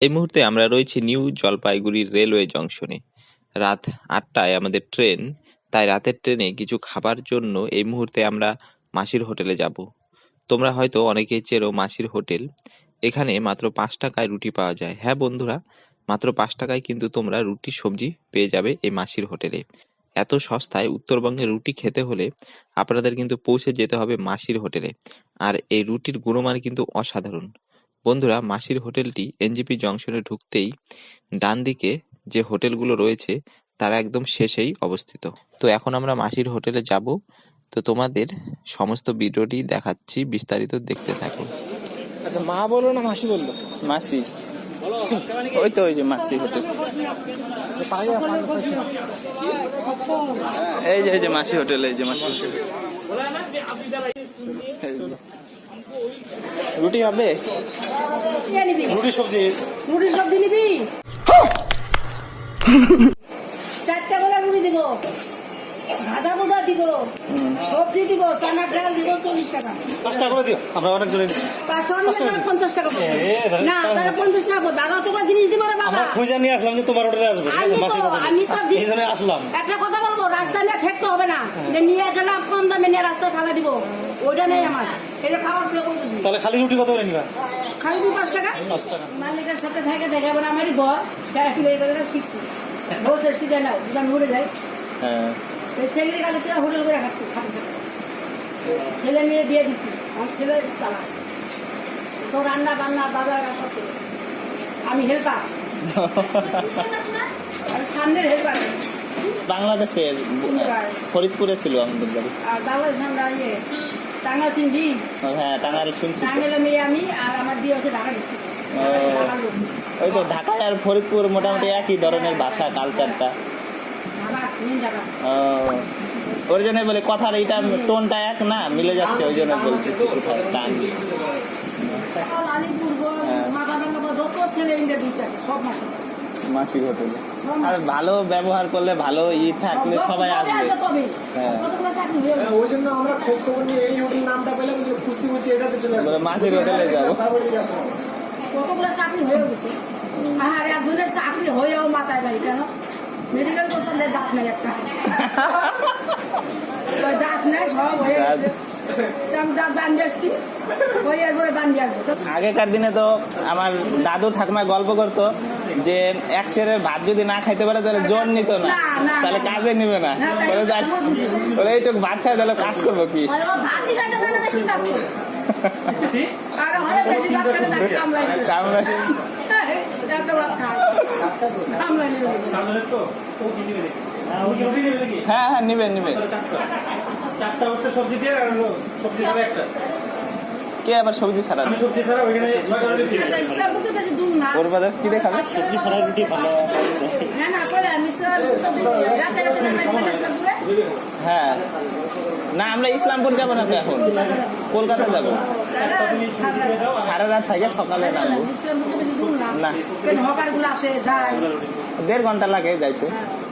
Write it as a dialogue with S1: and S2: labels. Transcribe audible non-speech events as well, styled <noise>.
S1: এই মুহূর্তে আমরা রয়েছি নিউ জলপাইগুড়ির রেলওয়ে জংশনে। রাত আটটায় আমাদের ট্রেন, তাই রাতের ট্রেনে কিছু খাবার জন্য এই মুহূর্তে আমরা মাসির হোটেলে যাব। তোমরা হয়তো অনেকেই চেনো মাসির হোটেল। এখানে মাত্র পাঁচ টাকায় রুটি পাওয়া যায়। হ্যাঁ বন্ধুরা, মাত্র পাঁচ টাকায় কিন্তু তোমরা রুটি, সবজি পেয়ে যাবে এই মাসির হোটেলে। এত সস্তায় উত্তরবঙ্গে রুটি খেতে হলে আপনাদের কিন্তু পৌঁছে যেতে হবে মাসির হোটেলে। আর এই রুটির গুণমান কিন্তু অসাধারণ। বন্ধুরা মাসির হোটেলটি এনজিপি জংশনে ঢুকতেই ডান দিকে যে হোটেলগুলো রয়েছে তারা একদম শেষেই অবস্থিত। তো এখন আমরা মাসির হোটেলে যাব। তো তোমাদের সমস্ত ভিডিওটি দেখাচ্ছি বিস্তারিত দেখতে থাকো।
S2: আচ্ছা মা বলল না মাসি বলল?
S3: মাসি। ওই তো ওই যে মাসি হোটেল। এই যে এই যে মাসি হোটেল এই যে মাসি হোটেল। রুটি হবে?
S2: রুটি সবজি।
S4: রুটি সবজি নিবি? চারটা করে রুটি দিব। ভাজা ভুজা দিব। সবজি দিব। চানার ডাল দিব চল্লিশ টাকা।
S2: পাঁচটা করে দিও। আমরা
S4: পাঁচশো নিলে পঞ্চাশ টাকা না তাহলে পঞ্চাশ টাকা আর জিনিস দিব রে বাবা।
S2: খুঁজে নিয়ে আসলাম যে তোমার হোটেলে আসবে।
S4: আমি তো
S2: এই জন্য আসলাম।
S4: একটা কথা বলব রাস্তা নিয়ে ফেকতে হবে না। যে নিয়ে গেলাম কম দামে নিয়ে রাস্তায় ফেলা দিব। ওইটা নেই আমার। এই যে খাওয়ার চেয়ে বলতেছি
S2: তাহলে খালি রুটি কত করে নিবা?
S4: খালি দুই পাঁচ টাকা। মালিকের সাথে থেকে দেখে এবার আমারই ঘর সে এখন এই কথাটা শিখছি। বলছে শিখে নাও দোকান ঘুরে যায়
S3: হ্যাঁ।
S4: এই ছেলে গাড়িতে হোটেল করে খাচ্ছে সাথে সাথে। ছেলে নিয়ে বিয়ে দিছি আমার ছেলে চালা তো রান্না বান্না বাজার সব আমি হেল্পার আমি সামনের হেল্পার
S3: বাংলাদেশের ফরিদপুরে ছিল আমাদের বাড়ি
S4: আর বাংলাদেশ আমরা ইয়ে টাঙ্গাল চিনবি
S3: হ্যাঁ টাঙ্গাইল শুনছি তো।
S4: মেয়ে আমি আর আমার বিয়ে হচ্ছে ঢাকা ডিস্ট্রিক্টে
S3: ওই তো ঢাকায় আর ফরিদপুর মোটামুটি একই ধরনের ভাষা কালচারটা
S4: মেন
S3: ওর জন্য বলে কথার এইটা টোনটা এক না মিলে যাচ্ছে ওই জন্য বলছি টান
S4: আলিপুর
S3: হ্যাঁ।
S4: মাথাভাঙ্গা যত ছেলে ইন্টারভিউ থাকে সব মাসে
S3: মাসির হোটেলে আর ভালো ব্যবহার করলে ভালো ই থাকলে সবাই আসবে হ্যাঁ।
S4: হয়ে।
S5: ওই জন্য আমরা খোঁজ খবর নিয়ে এই হোটেল নামটা পেলাম যে খুঁজতে খুঁজতে এটাতে চলে
S3: হোটেলে যাব।
S5: তারপরে
S4: কতগুলো চাকরি হয়ে গেছে? আর একজনের চাকরি হয়েও মাথায় বাড়ি কেন? মেডিকেল করতে দাঁত নেই একটা। <laughs> দাঁত নেই সব হয়ে গেছে। আমি দাঁত বান্ধি আসছি।
S3: আগেকার দিনে তো আমার দাদু ঠাকুমা গল্প করতো যে এক সেরের ভাত যদি না খাইতে পারে তাহলে জোর নিত না। তাহলে কাজে নিবে না। বলে এইটুকু ভাত খাই তাহলে কাজ করব কি? হ্যাঁ হ্যাঁ নিবেন নিবেন
S2: চারটা হচ্ছে সবজি দিয়ে সবজি একটা।
S3: কে আবার সবজি ছাড়া
S2: আমি সবজি ছাড়া।
S3: ওর বাজার কি দেখাবে
S2: সবজি ছাড়া রুটি ভালো।
S4: না, না, করে আমি ইসলামপুর রাতে রাতে নামাই দিবেন ইসলামপুরে?
S3: হ্যাঁ। না আমরা ইসলামপুর যাব না তো এখন। কলকাতা যাব। সারা রাত থাকে সকালে নামবো।
S4: না।
S3: দেড় ঘণ্টা লাগে যাইতে।
S4: হ্যাঁ।